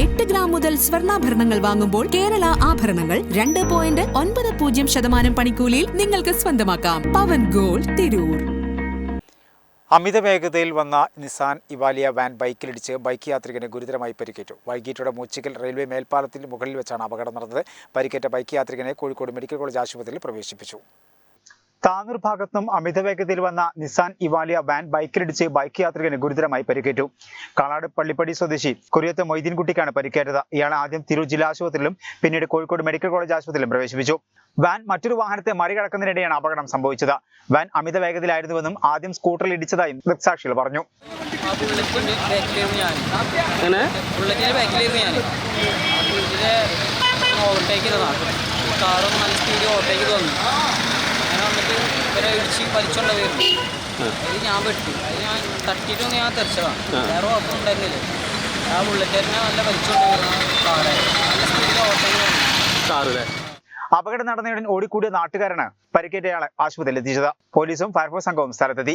എട്ട് ഗ്രാം മുതൽ സ്വർണാഭരണങ്ങൾ വാങ്ങുമ്പോൾ കേരള ആഭരണങ്ങൾ രണ്ട് പോയിന്റ് ഒൻപത് പൂജ്യം ശതമാനം പണിക്കൂലിയിൽ നിങ്ങൾക്ക് സ്വന്തമാക്കാം. പവൻ ഗോൾ തിരൂർ. അമിത വേഗതയിൽ വന്ന നിസാൻ ഇവാലിയ വാൻ ബൈക്കിലിടിച്ച് ബൈക്ക് യാത്രികനെ ഗുരുതരമായി പരിക്കേറ്റു. വൈകിട്ടോടെ മൂച്ചിക്കൽ റെയിൽവേ മേൽപ്പാലത്തിന് മുകളിൽ വെച്ചാണ് അപകടം നടന്നത്. പരിക്കേറ്റ ബൈക്ക് യാത്രികനെ കോഴിക്കോട് മെഡിക്കൽ കോളേജ് ആശുപത്രിയിൽ പ്രവേശിപ്പിച്ചു. താനൂർ ഭാഗത്തും അമിത വേഗതയിൽ വന്ന നിസാൻ ഇവാലിയ വാൻ ബൈക്കിലിടിച്ച് ബൈക്ക് യാത്രികന് ഗുരുതരമായി പരിക്കേറ്റു. കാളാട് പള്ളിപ്പടി സ്വദേശി കുര്യത്ത് മൊയ്തീൻകുട്ടിക്കാണ് പരിക്കേറ്റത്. ഇയാളെ ആദ്യം തിരൂർ ജില്ലാ ആശുപത്രിയിലും പിന്നീട് കോഴിക്കോട് മെഡിക്കൽ കോളേജ് ആശുപത്രിയിലും പ്രവേശിപ്പിച്ചു. വാൻ മറ്റൊരു വാഹനത്തെ മറികടക്കുന്നതിനിടെയാണ് അപകടം സംഭവിച്ചത്. വാൻ അമിത വേഗതയിലായിരുന്നുവെന്നും ആദ്യം സ്കൂട്ടറിൽ ഇടിച്ചതായും ദൃക്സാക്ഷികൾ പറഞ്ഞു. ഓവർടേക്ക് കാറും നല്ല സ്പീഡിൽ ഓവർടേക്ക് വന്നിട്ട് ഇവരെ ഇടിച്ച് വലിച്ചോണ്ട വരുന്നു അതിൽ ഞാൻ വെട്ടി അത് ഞാൻ തട്ടിയിട്ടൊന്നും ഞാൻ തെറിച്ചതാണ് വേറെ കുഴപ്പം ഉണ്ടായിരുന്നില്ല. ആ നല്ല വലിച്ചോണ്ട് വരുന്ന കാറായിരുന്നു നല്ല സ്പീഡിൽ ഓവർടേക്ക് കാറിലെ അപകടം നടന്നയുടൻ ഓടിക്കൂടിയ നാട്ടുകാരാണ് പരിക്കേറ്റയാളെ ആശുപത്രിയിൽ എത്തിച്ചത്. പോലീസും ഫയർഫോഴ്സ് സംഘവും സ്ഥലത്തെത്തി.